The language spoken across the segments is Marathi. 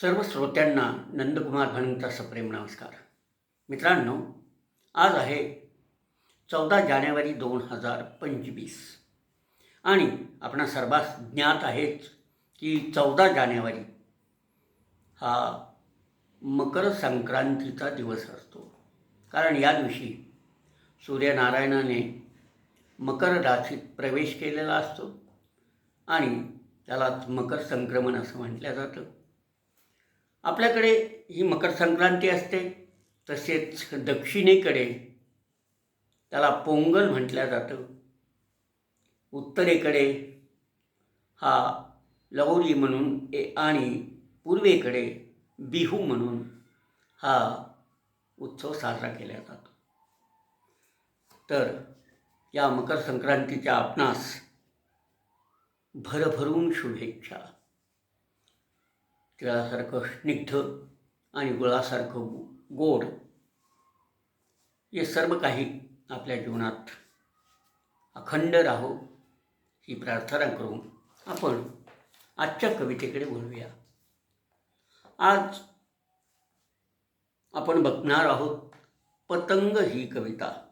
सर्व श्रोत्यांना नंदकुमार भणचा सप्रेम नमस्कार. मित्रांनो आज आहे चौदा जानेवारी दोन हजार पंचवीस. आणि आपणा सर्वांस ज्ञात आहेच की चौदा जानेवारी हा मकर संक्रांतीचा दिवस असतो. कारण या दिवशी सूर्यनारायणाने मकर राशीत प्रवेश केलेला असतो आणि त्यालाच मकर संक्रमण असं म्हटलं जातं. आपल्याकडे ही मकर संक्रांती असते तसेच दक्षिणेकडे त्याला पोंगल म्हटलं जातं. उत्तरेकडे हा लवरी म्हणून ए आणि पूर्वेकडे बिहू म्हणून हा उत्सव साजरा केला जातो. तर या मकर संक्रांतीच्या आपणास भरभरून शुभेच्छा. तिळासारखं स्निग्ध आणि गुळासारखं गोड हे सर्व काही आपल्या जीवनात अखंड राहो ही प्रार्थना करून आपण आजच्या कवितेकडे बोलूया आज आपण बघणार आहोत पतंग ही कविता.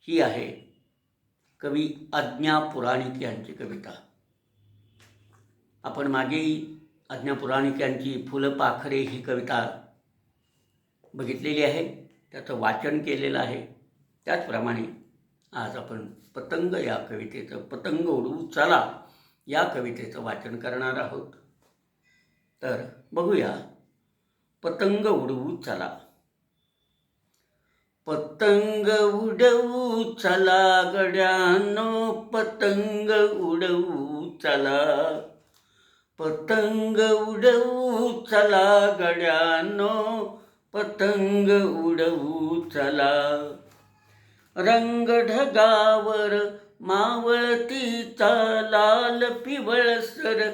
ही आहे कवी आज्ञा पुराणिक यांची कविता. आपण मागेही अज्ञापुराणिकांची पुराणिक यांची ही कविता बघितलेली आहे. त्याचं वाचन केलेलं आहे. त्याचप्रमाणे आज आपण पतंग या कवितेचं पतंग उडवू चला या कवितेचं वाचन करणार आहोत. तर बघूया. पतंग उडवू चला. पतंग उडवू चला गड्यानो पतंग उडवू चला. पतंग उडवू चला गड्यानो पतंग उडवू चला. रंग ढगावर मावळतीचा लाल पिवळसर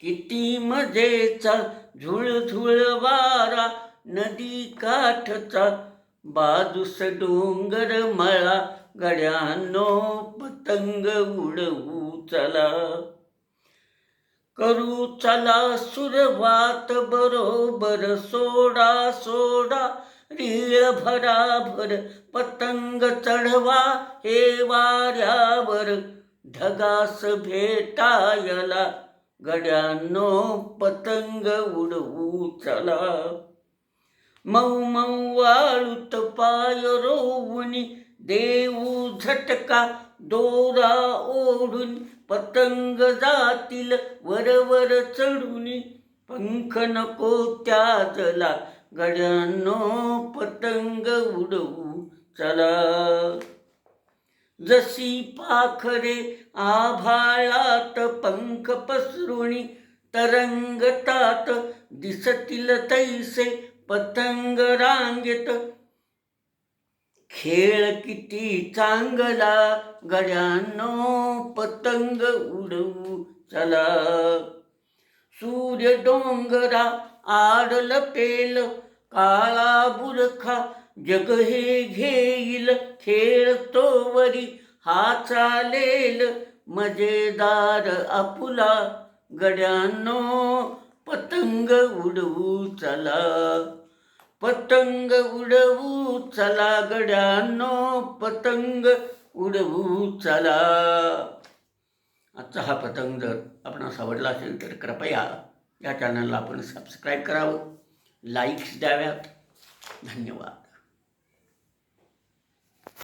किती मजेचा झुळझुळ वारा नदी काठचा बाजूस डोंगर मळा गड्यानो पतंग उडवू चला. करू चला सुरवात बरोबर सोडा सोडा रीळ भराभर पतंग चढवा हे वाऱ्यावर ढगास भेटायला गड्यांनो पतंग उडवू चला. मऊ मऊ वाळूत पाय रोवणी देऊ झटका दोरा ओढून पतंग जातील वरवर चढून. पंख नको त्याजला गड्यांनो पतंग उडवू चला. जशी पाखरे आभाळात पंख पसरुणी तरंगतात दिसतील तैसे पतंग रांगेत. खेळ किती चांगला गड्यांनो पतंग उडवू चला. सूर्य डोंगरा आड लपेल काळा बुरखा जग हे घेईल खेळ तोवरी हा चालेल. मजेदार आपुला गड्यांनो पतंग उडवू चला. पतंग उडवू चला गड्यानो पतंग उडवू चला. आजचा हा पतंग जर आपणास आवडला असेल तर कृपया या चॅनलला आपण सबस्क्राईब करावं. लाईक्स द्याव्यात. धन्यवाद.